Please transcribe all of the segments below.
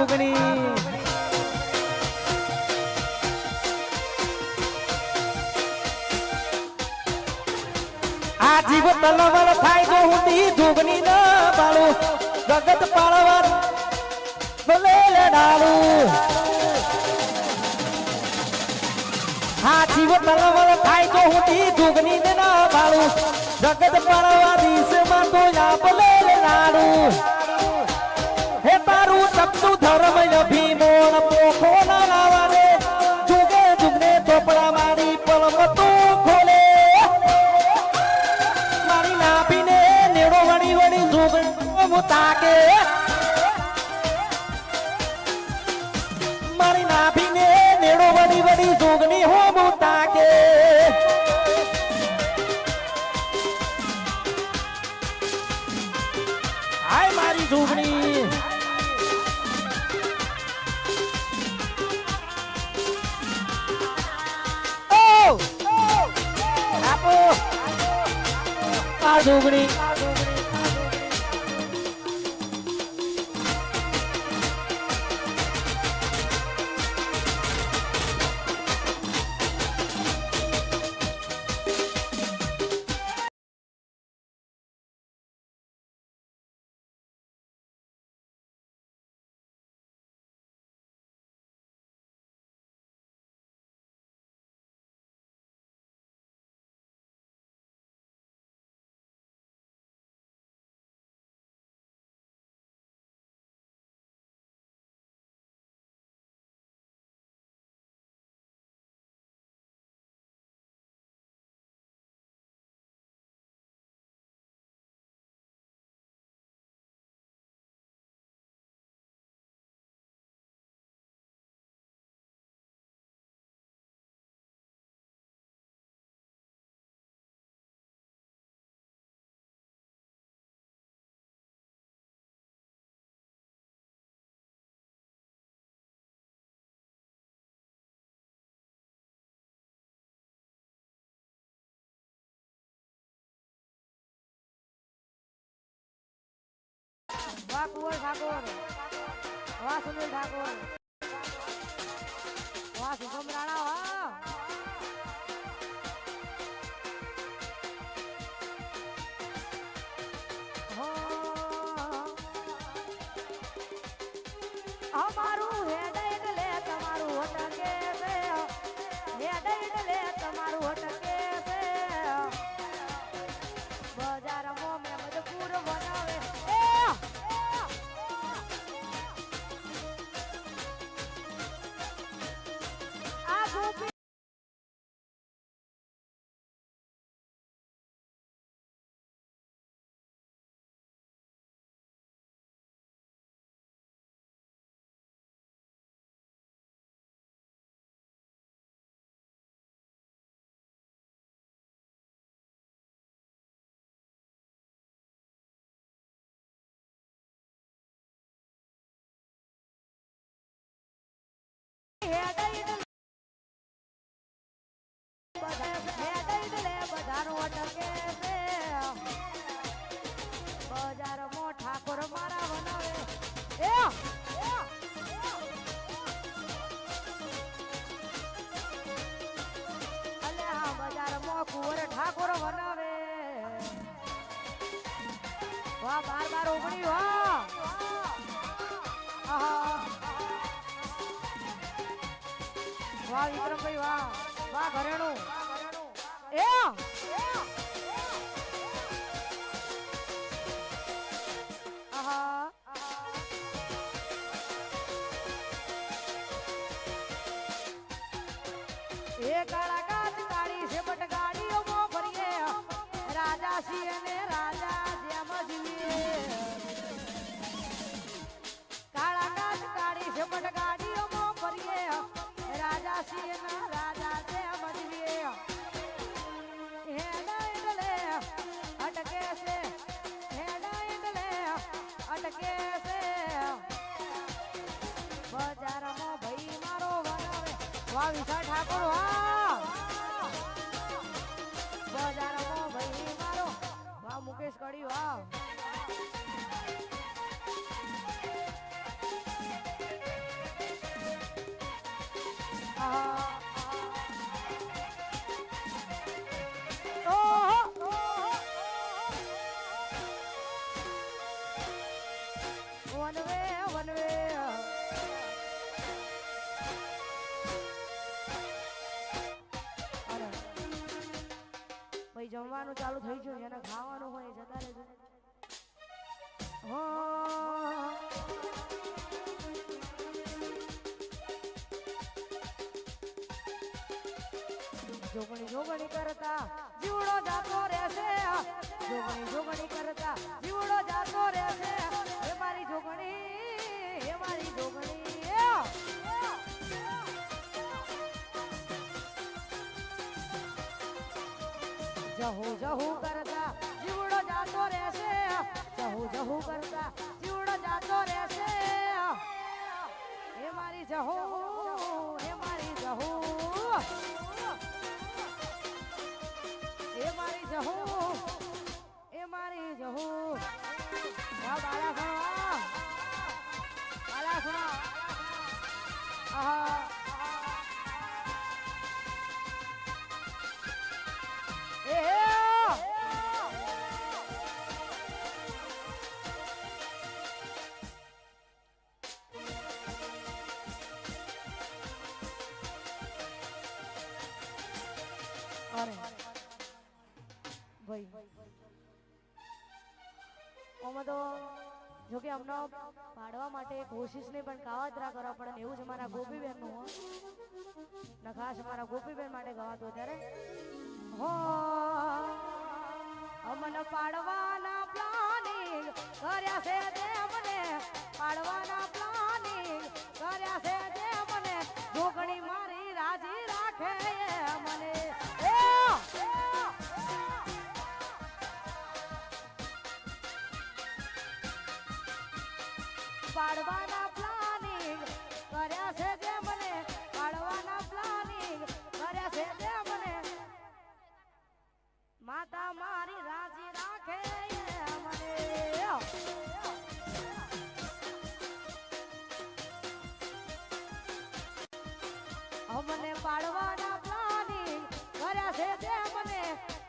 જોગણી આ જીવ તલવર થાય જો હુંડી જોગણી ન બાળું. જગત પાળવર ભલે લડાડું હા જીવ તલવર થાય જો હુંડી જોગણી ન બાળું. જગત પાળવા તપતું ધર્મ અભિમોણ પોખો ના જુગે જુગને ચોપડા મારી પલમ તું ખોલે. મારી નાભીને નેડો વળી વળી જુગ તાકે. મારી નાભીને નેડો વળી વળી જુગની હો તાકે. હાય મારી જોગણી. આ વાહ કુંવર ઠાકોર. વાહ સુનિલ ઠાકોર. વાહ શુભમ રાણા વાહ ઘરેણું એ વાહ વિશાળ ઠાકોર વાહ જમવાનું ચાલુ થઈ ગયું, એને ખાવાનું હોય જતા રહેજો. જોગણી જોગણી કરતા જીવડો જાતો રહેશે. જહુ જહુ કરતા જીવડો જાતો રહેશે. જહુ જહુ કરતા જીવડો જાતો રહેશે. હે મારી જહુ, હે મારી જહુ. જો કે અમને પાડવા માટે કોશિશ નહીં પણ કાવતરા કરવા પડે એવું છે અમારા ગોપીબેનનું હો ને અમારા ગોપીબેન માટે ગવાતું અત્યારે હો, અમને પાડવાના પ્લાનિંગ કર્યા છે તે અમને પાડવાના પ્લાનિંગ કર્યા છે તે અમને જોગણી મારી રાજી રાખે પાડવાના પ્લાનિંગ કર્યા છે જે મને પાડવાના પ્લાનિંગ કર્યા છે જે મને માતા મારી રાજી રાખે મને અમને. પાડવાના પ્લાનિંગ કર્યા છે જે મને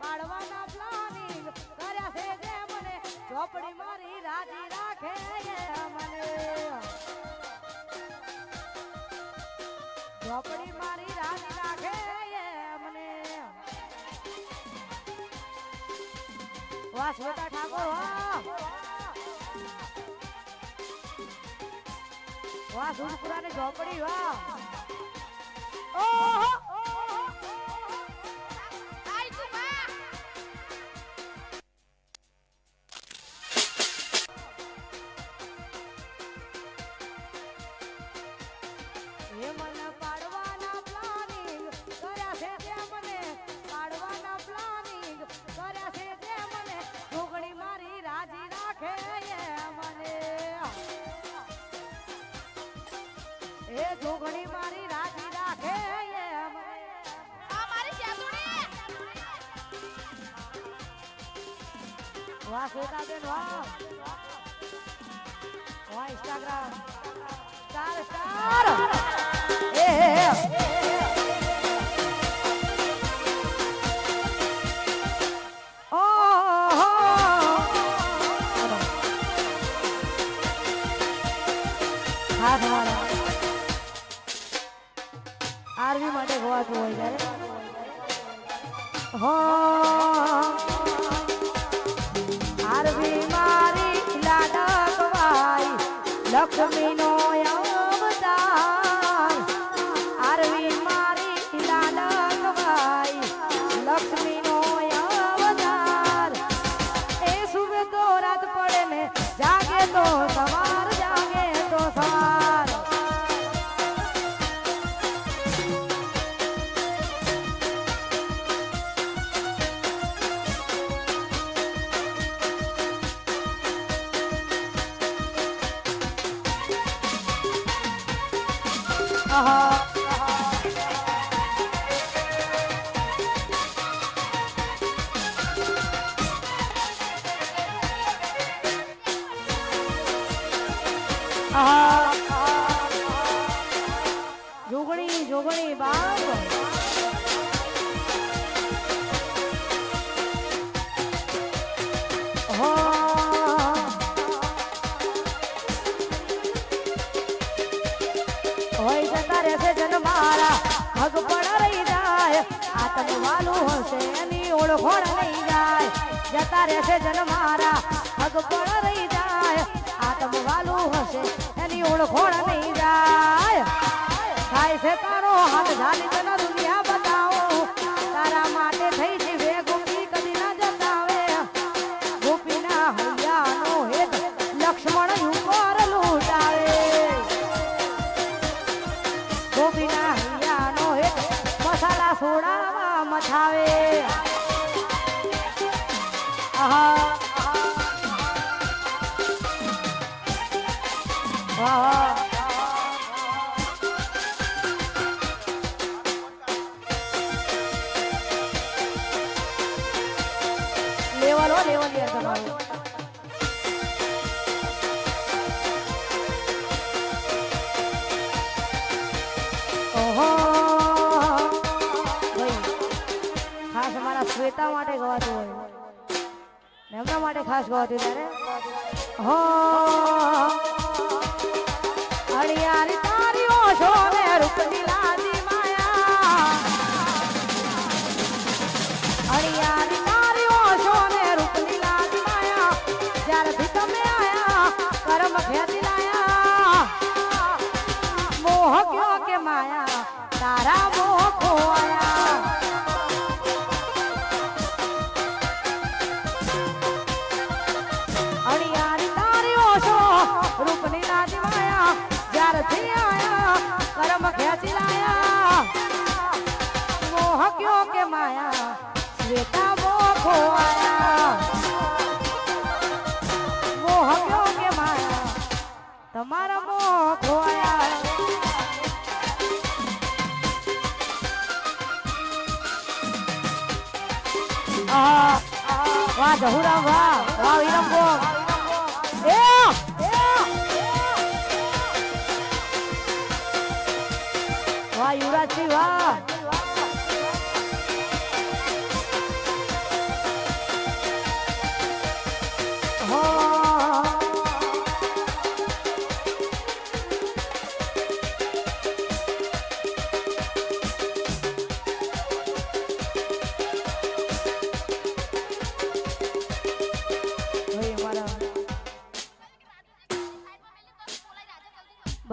પાડવાના પ્લાનિંગ કર્યા છે જે મને ચોપડી મારી રાજી રાખે ચોપડી મારી રાની રાખે એ વાહ શ્વેતા ઠાકોર વાહ સુરપુરા ની ઝોપડી વાહ ઓહો એ જોગણી મારી રાજી રાખે વાહ શ્વેતાબેન વાહ. વાહ Instagram. Star star. A. up to me. Jogani Jogani બાપ હોય જતા રહેશે જન મારા. ભગ પણ રહી જાય. આતમ વાલું હશે એની ઓળખોણ જાય. જતા રહેશે જન મારા. હગ પણ રહી જાય. આતમ વાલું હશે, એની ઓળખોણ નહીં જાય. થાય છે તારો હાથ ઝાલી તને દુનિયા બતાવો. તારા માટે થઈ છે વે ગોપી કદી ના જતાવે. ગોપીના હૈયાનો હેત લક્ષ્મણ ઉપર લૂંટાવે. ગોપીના હૈયાનો હેત મસાલા સોડામાં મથાવે. આહા. લેવલ યાર તમારું શ્વેતા માટે ગવાતું હોય. એમના માટે ખાસ ગવાતું ત્યારે? હો આહા, વાહ જહુરામ વાહ વાહ વિરમભો એ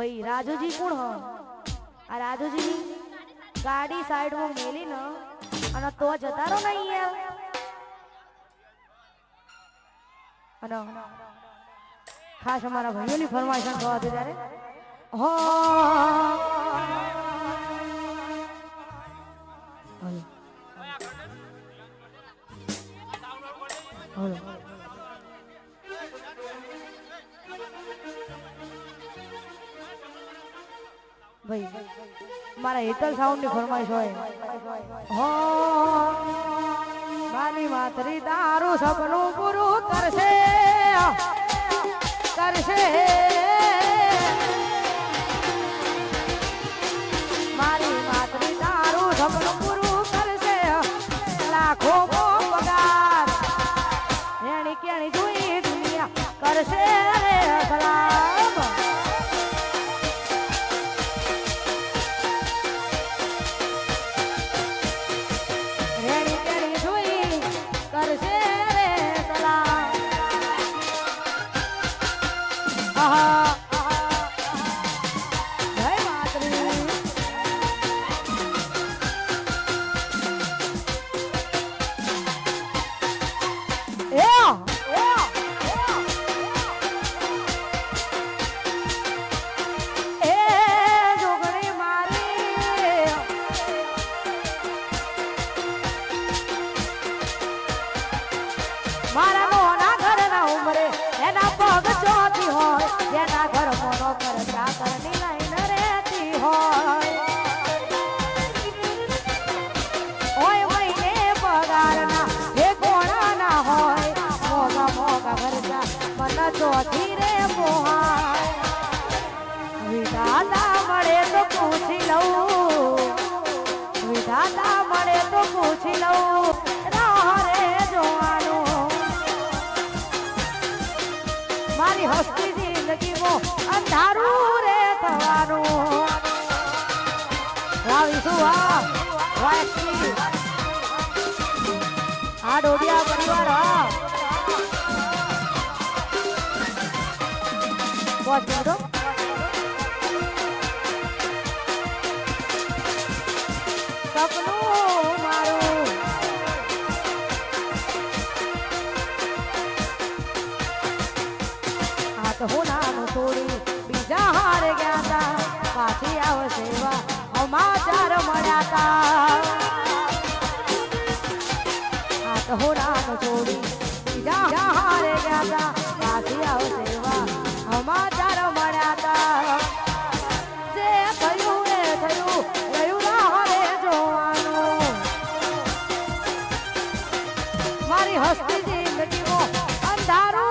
ભાઈ, રાજુજી કોણ હ આ રાજુજી ગાડી સાઈડમાં મેલી ને અને તો જતા રહો ને અહીંયા અને ખાસ અમારા ભાઈઓની ફરમાઈશ થવા હતી ત્યારે હો હલો. હલો. ભાઈ, મારા હેતલ સાઉન્ડની ફરમાઈશ હોય. હો, મારી માતરી તારું સપનું પૂરું કરશે. કરશે. કરશે. રે સલામ પાછી આવશે સમાચાર મળ્યા તા. આ તો હું નામ છોડી, બીજા હારે ગયા તા. પાછી આવશે સમાચાર મળ્યા તા. જે થયું એ થયું ના હવે જોવાનું. મારી હસ્તી જિંદગીમાં અંધારું